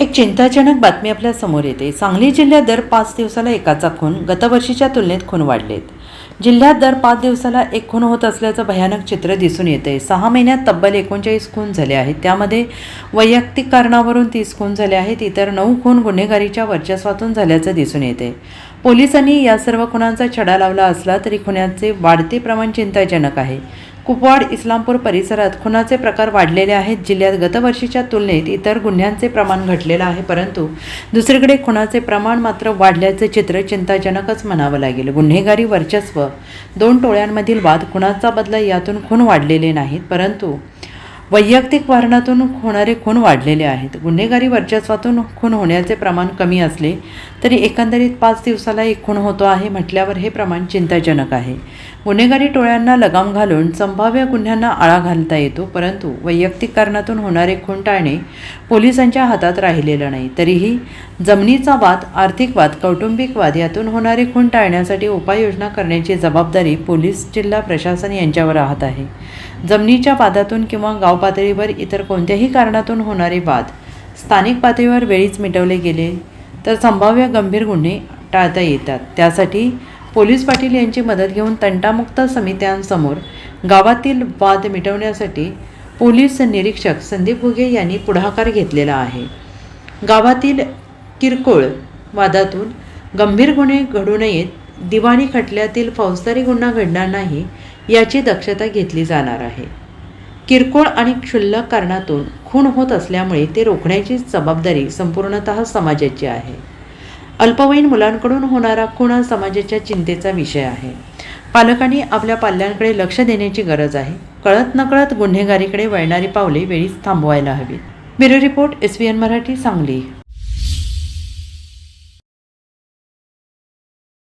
एक चिंताजनक बातमी आपल्यासमोर येते. सांगली जिल्ह्यात दर पाच दिवसाला एकाचा खून गतवर्षीच्या तुलनेत खून वाढलेत. जिल्ह्यात दर पाच दिवसाला एक खून होत असल्याचं भयानक चित्र दिसून येते. सहा महिन्यात तब्बल एकोणचाळीस खून झाले आहेत. त्यामध्ये वैयक्तिक कारणावरून तीस खून झाले आहेत. इतर नऊ खून गुन्हेगारीच्या वर्चस्वातून झाल्याचं दिसून येते. पोलिसांनी या सर्व खुनांचा छडा लावला असला तरी खुन्यांचे वाढते प्रमाण चिंताजनक आहे. कुपवाड इस्लामपूर परिसरात खुनाचे प्रकार वाढलेले आहेत. जिल्ह्यात गतवर्षीच्या तुलनेत इतर गुन्ह्यांचे प्रमाण घटलेलं आहे परंतु दुसरीकडे खुनाचे प्रमाण मात्र वाढल्याचे चित्र चिंताजनकच म्हणावं लागेल. गुन्हेगारी वर्चस्व दोन टोळ्यांमधील वाद खुनाचा बदला यातून खून वाढलेले नाहीत परंतु वैयक्तिक वारणातून होणारे खून वाढलेले आहेत. गुन्हेगारी वर्चस्वातून खून होण्याचे प्रमाण कमी असले तरी एकंदरीत पाच दिवसाला एक खून होतो आहे म्हटल्यावर हे प्रमाण चिंताजनक आहे. गुन्हेगारी टोळ्यांना लगाम घालून संभाव्य गुन्ह्यांना आळा घालता येतो परंतु वैयक्तिक कारणातून होणारे खून टाळणे पोलिसांच्या हातात राहिलेलं नाही. तरीही जमिनीचा वाद आर्थिक वाद कौटुंबिक वाद यातून होणारे खून टाळण्यासाठी उपाययोजना करण्याची जबाबदारी पोलीस जिल्हा प्रशासन यांच्यावर राहत आहे. जमिनीच्या वादातून किंवा गाव पातळीवर इतर कोणत्याही कारणातून होणारे वाद स्थानिक पातळीवर वेळीच मिटवले गेले तर संभाव्य गंभीर गुन्हे टाळता येतात. त्यासाठी पोलीस पाटील यांची मदत घेऊन तंटामुक्त समित्यांसमोर गावातील वाद मिटवण्यासाठी पोलीस निरीक्षक संदीप घुगे यांनी पुढाकार घेतलेला आहे. गावातील किरकोळ वादातून गंभीर गुन्हे घडू नयेत दिवाणी खटल्यातील फौजदारी गुन्हा घडणार नाही याची दक्षता घेतली जाणार आहे. किरकोळ आणि क्षुल्लक कारणातून खून होत असल्यामुळे ते रोखण्याची जबाबदारी संपूर्णतः समाजाची आहे. अल्पवयीन मुलांकडून होणारा खून हा समाजाच्या चिंतेचा विषय आहे. पालकांनी आपल्या पाल्यांकडे लक्ष देण्याची गरज आहे. कळत नकळत गुन्हेगारीकडे वळणारी पावले वेळीच थांबवायला हवीत. Bureau report S V N Marathi Sangli.